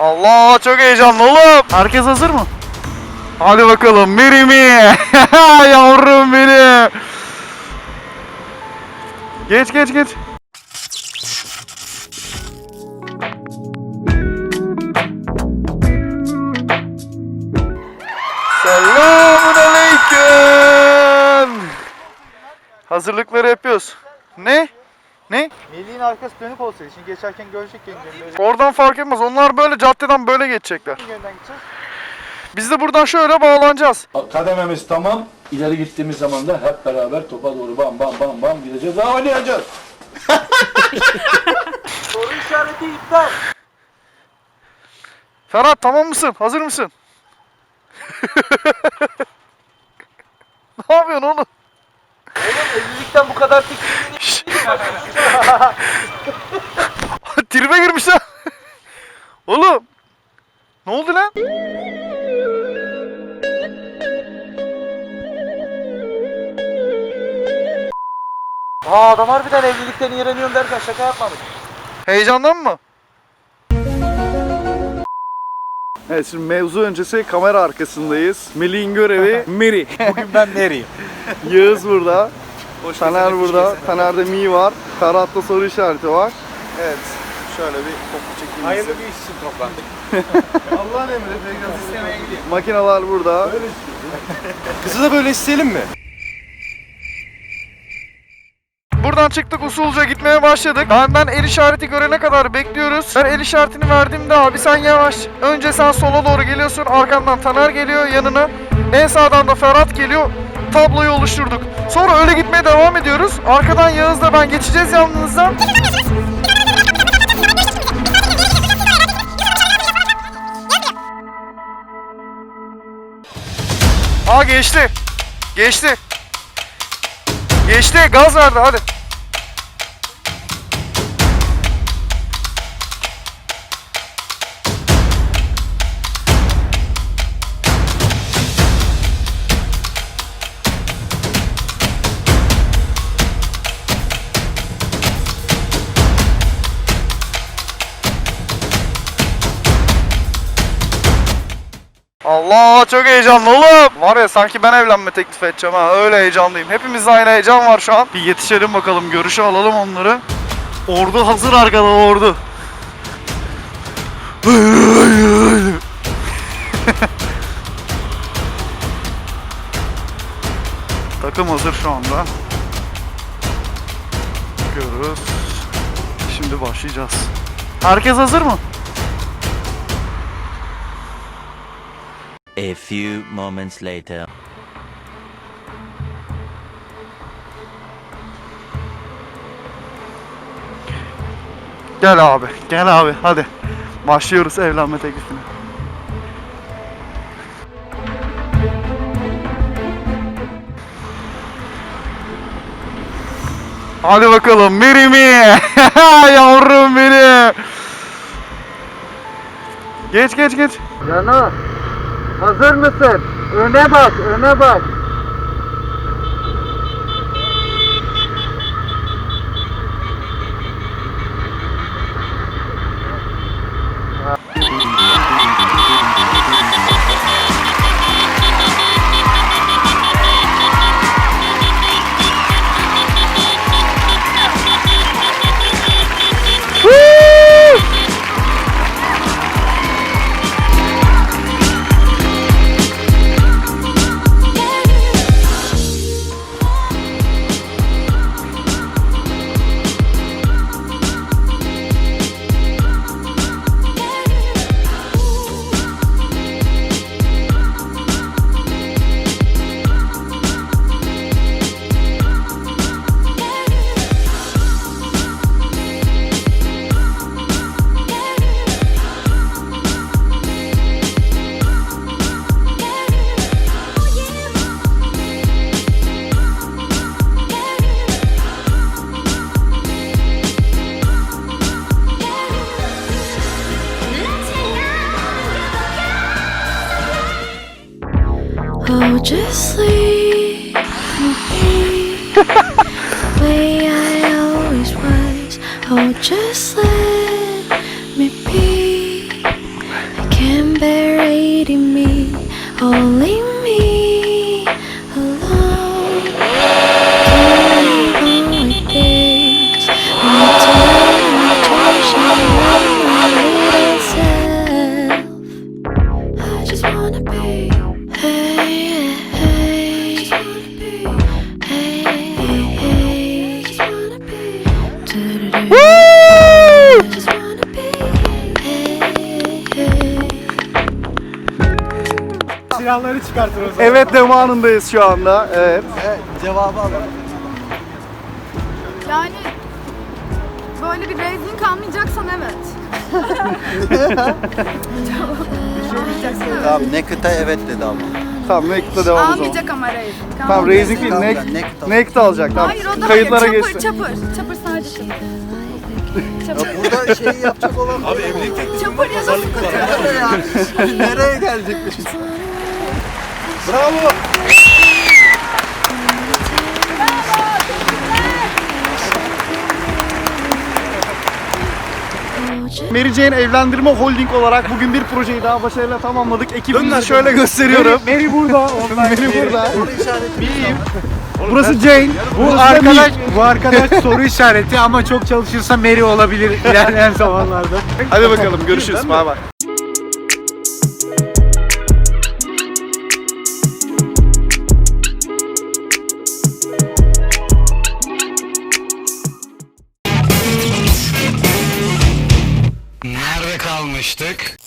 Allah çok heyecanlı oğlum. Herkes hazır mı? Hadi bakalım Mirimi. Yavrum benim. Geç geç geç. Selamun aleyküm. Hazırlıkları yapıyoruz. Ne? Ne? Melih'in arkası dönük olsaydı. Şimdi geçerken görecek kendilerini. Böyle Oradan fark etmez. Onlar böyle caddeden böyle geçecekler. gideceğiz. Biz de buradan şöyle bağlanacağız. Kadememiz tamam. İleri gittiğimiz zaman da hep beraber topa doğru bam bam bam bam gideceğiz. Daha oynayacağız. Soru işareti iptal. Ferhat tamam mısın? Hazır mısın? ne yapıyorsun oğlum? Evlilikten bu kadar tiksindiğini Tribe girmişler. oğlum. Ne oldu lan? Aa adam harbiden evlilikten iğreniyorum derken şaka yapmamış. Heyecandan mı? Evet şimdi mevzu öncesi kamera arkasındayız. Melih'in görevi Meri. Bugün ben nereyim? Yağız burada. Taner burada. Taner'de Mi var. Ferhat'ta soru işareti var. Evet. Şöyle bir toplu çekeyim. Hayırlı bir iş için toplandık. Allah'ın emri Pegasus istemeye gidiyor. Makineler burada. Kızı da böyle isteyelim mi? Buradan çıktık usulca gitmeye başladık. Benden el işareti görene kadar bekliyoruz. Ben el işaretini verdiğimde abi sen yavaş. Önce sen sola doğru geliyorsun. Arkandan Taner geliyor yanına. En sağdan da Ferhat geliyor. Tabloyu oluşturduk. Sonra öyle gitmeye devam ediyoruz. Arkadan Yağız'la ben geçeceğiz yanınızdan. Aa geçti. Geçti. Geçti. Gaz verdi hadi. Allah çok heyecanlı oğlum. Var ya sanki ben evlenme teklif edeceğim ha. Öyle heyecanlıyım. Hepimizde aynı heyecan var şu an. Bir yetişelim bakalım. Görüşü alalım onları. Ordu hazır arkada ordu. Takım hazır şu anda. Bakıyoruz. Şimdi başlayacağız. Herkes hazır mı? A few moments later. Gel abi, gel abi. Hadi. Başlıyoruz evlenme teklifine. Hadi bakalım Mirimi. Yavrum benim. Geç geç geç. Cano hazır mısın? Öne bak öne bak. Me be way I always was. Oh, just let me be. I can't bear hating me, only Silahları çıkartır o zaman. Evet zamanındayız şu anda. Evet. Cevabı alalım. Yani böyle bir rezin kalmayacaksan evet. Tamam Nekıt'a evet dedi ama. Tamam Naked'da devam o zaman. Almayacak ama rezin. Tamam Raising değil Naked Naked alacak tamam. Hayır o da Kayıtlara hayır. geçsin. Çapır, çapır. Çapır sadece çapır. Çapır. Burada şeyi yapacak olan Abi evlilik teklifi Çapır ya da ya? nereye gelecekmiş? Bravo. Mary Jane Evlendirme Holding olarak bugün bir projeyi daha başarıyla tamamladık. Ekibimizi şöyle gösteriyorum. Mary, Mary burada. Mary burada. İşareti. Burası Jane. Bu burası arkadaş, bu arkadaş soru işareti ama çok çalışırsa Mary olabilir ilerleyen zamanlarda. Hadi bakalım görüşürüz. Bay bay. Kalmıştık?